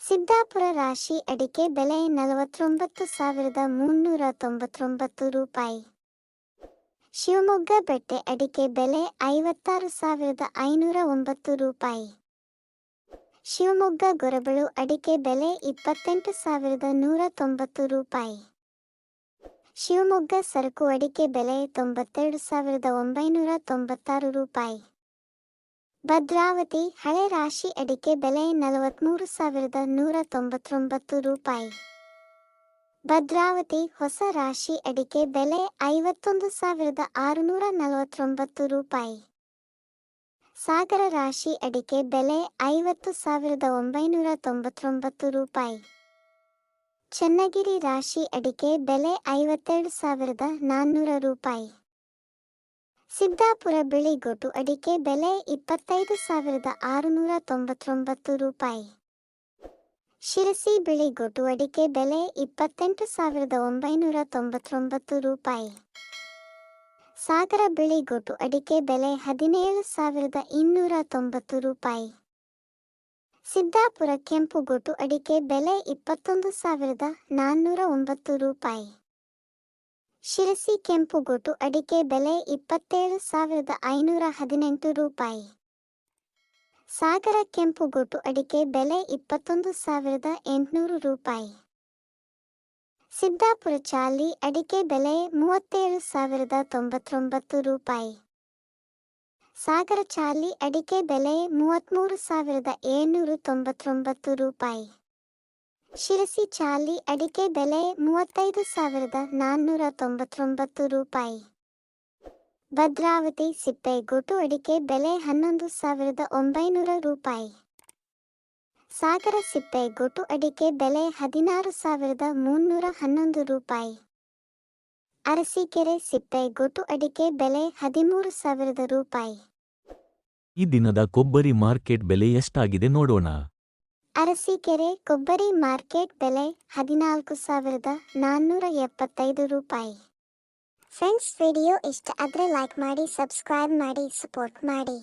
ಸಿದ್ದಾಪುರ ರಾಶಿ ಅಡಿಕೆ ಬೆಲೆ ನಲವತ್ತೊಂಬತ್ತು ಸಾವಿರದ ಮುನ್ನೂರ ತೊಂಬತ್ತೊಂಬತ್ತು ರೂಪಾಯಿ. ಶಿವಮೊಗ್ಗ ಬೆಟ್ಟೆ ಅಡಿಕೆ ಬೆಲೆ ಐವತ್ತಾರು ಸಾವಿರದ ಐನೂರ ಒಂಬತ್ತು ರೂಪಾಯಿ. ಶಿವಮೊಗ್ಗ ಗೊರಬಳು ಅಡಿಕೆ ಬೆಲೆ ಇಪ್ಪತ್ತೆಂಟು ಸಾವಿರದ ನೂರ ತೊಂಬತ್ತು ರೂಪಾಯಿ. ಶಿವಮೊಗ್ಗ ಸರಕು ಅಡಿಕೆ ಬೆಲೆ ತೊಂಬತ್ತೆರಡು ಸಾವಿರದ ಒಂಬೈನೂರ ತೊಂಬತ್ತಾರು ರೂಪಾಯಿ. ಭದ್ರಾವತಿ ಹಳೆ ರಾಶಿ ಅಡಿಕೆ ಬೆಲೆ ನಲವತ್ತ್ಮೂರು ಸಾವಿರದ ನೂರ ತೊಂಬತ್ತೊಂಬತ್ತು ರೂಪಾಯಿ. ಭದ್ರಾವತಿ ಹೊಸ ರಾಶಿ ಅಡಿಕೆ ಬೆಲೆ ಐವತ್ತೊಂದು ಸಾವಿರದ ಆರುನೂರ ನಲವತ್ತೊಂಬತ್ತು ರೂಪಾಯಿ. ಸಾಗರ ರಾಶಿ ಅಡಿಕೆ ಬೆಲೆ ಐವತ್ತು ಸಾವಿರದ ಒಂಬೈನೂರ ತೊಂಬತ್ತೊಂಬತ್ತು ರೂಪಾಯಿ. ಚನ್ನಗಿರಿ ರಾಶಿ ಅಡಿಕೆ ಬೆಲೆ ಐವತ್ತೆರಡು ಸಾವಿರದ ನಾನ್ನೂರ ರೂಪಾಯಿ. ಸಿದ್ದಾಪುರ ಬಿಳಿಗೊಟ್ಟು ಅಡಿಕೆ ಬೆಲೆ ಇಪ್ಪತ್ತೈದು ಸಾವಿರದ ಆರುನೂರ ತೊಂಬತ್ತೊಂಬತ್ತು ರೂಪಾಯಿ. ಶಿರಸಿ ಬಿಳಿಗೊಟ್ಟು ಅಡಿಕೆ ಬೆಲೆ ಇಪ್ಪತ್ತೆಂಟು ಸಾವಿರದ ಒಂಬೈನೂರ ತೊಂಬತ್ತೊಂಬತ್ತು ರೂಪಾಯಿ. ಸಾಗರ ಬಿಳಿಗೊಟ್ಟು ಅಡಿಕೆ ಬೆಲೆ ಹದಿನೇಳು ಸಾವಿರದ ಇನ್ನೂರ ತೊಂಬತ್ತು ರೂಪಾಯಿ. ಸಿದ್ದಾಪುರ ಕೆಂಪುಗೊಟ್ಟು ಅಡಿಕೆ ಬೆಲೆ ಇಪ್ಪತ್ತೊಂದು ಸಾವಿರದ ನಾನ್ನೂರ ಒಂಬತ್ತು ರೂಪಾಯಿ. ಶಿರಸಿ ಕೆಂಪುಗೊಟ್ಟು ಅಡಿಕೆ ಬೆಲೆ ಇಪ್ಪತ್ತೇಳು ಸಾವಿರದ ಐನೂರ ಹದಿನೆಂಟು ರೂಪಾಯಿ. ಸಾಗರ ಕೆಂಪುಗೊಟ್ಟು ಅಡಿಕೆ ಬೆಲೆ ಇಪ್ಪತ್ತೊಂದು ಸಾವಿರದ ಎಂಟುನೂರು ರೂಪಾಯಿ. ಸಿದ್ದಾಪುರ ಚಾಲಿ, ಅಡಿಕೆ ಬೆಲೆ ಮೂವತ್ತೇಳು ಸಾವಿರದ ತೊಂಬತ್ತೊಂಬತ್ತು ರೂಪಾಯಿ. ಸಾಗರ ಚಾಲಿ, ಅಡಿಕೆ ಬೆಲೆ ಮೂವತ್ತ್ಮೂರು ಸಾವಿರದ ಏಳ್ನೂರು ತೊಂಬತ್ತೊಂಬತ್ತು ರೂಪಾಯಿ. ಶಿರಸಿ, ಚಾಲಿ, ಅಡಿಕೆ ಬೆಲೆ ಮೂವತ್ತೈದು ಸಾವಿರದ ನಾನ್ನೂರ ತೊಂಬತ್ತೊಂಬತ್ತು ರೂಪಾಯಿ. ಭದ್ರಾವತಿ ಸಿಪ್ಪೆ ಗೊಟು ಅಡಿಕೆ ಬೆಲೆ ಹನ್ನೊಂದು ಸಾವಿರದ ಒಂಬೈನೂರ ರೂಪಾಯಿ. ಸಾಗರ ಸಿಪ್ಪೆ ಗೊಟು ಅಡಿಕೆ ಬೆಲೆ ಹದಿನಾರು ಸಾವಿರದ ಮುನ್ನೂರ ಹನ್ನೊಂದು ರೂಪಾಯಿ. ಅರಸೀಕೆರೆ ಸಿಪ್ಪೆ ಗೊಟು ಅಡಿಕೆ ಬೆಲೆ ಹದಿಮೂರು ಸಾವಿರದ ರೂಪಾಯಿ. ಈ ದಿನದ ಕೊಬ್ಬರಿ ಮಾರ್ಕೆಟ್ ಬೆಲೆ ಎಷ್ಟಾಗಿದೆ ನೋಡೋಣ. ಅರಸೀಕೆರೆ ಕೊಬ್ಬರಿ ಮಾರ್ಕೆಟ್ ಬೆಲೆ ಹದಿನಾಲ್ಕು ಸಾವಿರದ ನಾನ್ನೂರ ಎಪ್ಪತ್ತೈದು ರೂಪಾಯಿ. ಫ್ರೆಂಡ್ಸ್, ವಿಡಿಯೋ ಇಷ್ಟ ಆದರೆ ಲೈಕ್ ಮಾಡಿ ಸಬ್ಸ್ಕ್ರೈಬ್ ಮಾಡಿ ಸಪೋರ್ಟ್ ಮಾಡಿ.